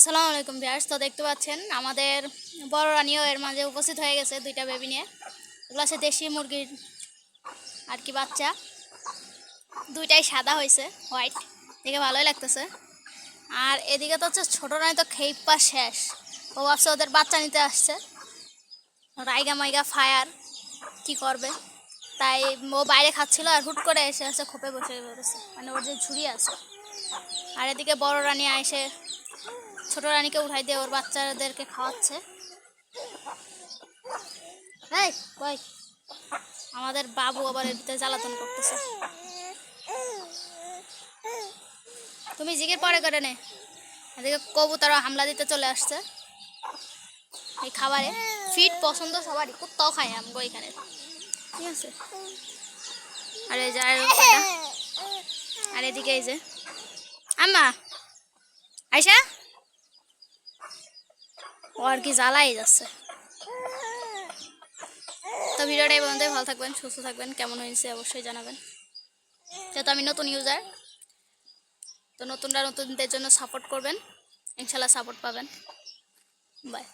আসসালামু আলাইকুম ভিয়ার্স তো দেখতে পাচ্ছেন আমাদের বড় রানিও এর মাঝে উপস্থিত হয়ে গেছে দুইটা বেবি নিয়ে। এগুলো আছে দেশি মুরগির আর কি বাচ্চা। দুইটাই সাদা হয়েছে হোয়াইট দেখে ভালোই লাগতেছে। আর এদিকে তো হচ্ছে ছোটো রানি তো খেইপা শেষ। ও ভাবছে ওদের বাচ্চা নিতে আসছে। রাইগা মাইগা ফায়ার, কি করবে? তাই ও বাইরে খাচ্ছিল আর হুট করে এসে এসে খোপে বসে পড়েছে। মানে ওর যে ঝুড়ি আছে। আর এদিকে বড় রানী এসে ছোট রানীকে উঠাই দিয়ে ওর বাচ্চাদেরকে খাওয়াচ্ছে। আমাদের বাবু আবার এর ভিতরে জ্বালাতন করতেছে। তুমি জিগের পরে করে নে। এদিকে কবুতরও হামলা দিতে চলে আসছে। এই খাবারে ফিট পছন্দ সবারই, কুত্তাও খায় আমগো এখানে। ঠিক আছে? আর এই আর এদিকে এই যে, আম্মা আয়সা ও আর কি জ্বালাই যাচ্ছে। তো ভিডিওটা এই পর্যন্তই। ভালো থাকবেন, সুস্থ থাকবেন, কেমন হয়েছে অবশ্যই জানাবেন। যেহেতু আমি নতুন ইউজার তো নতুনরা নতুনদের জন্য সাপোর্ট করবেন। ইনশাল্লাহ সাপোর্ট পাবেন। বাই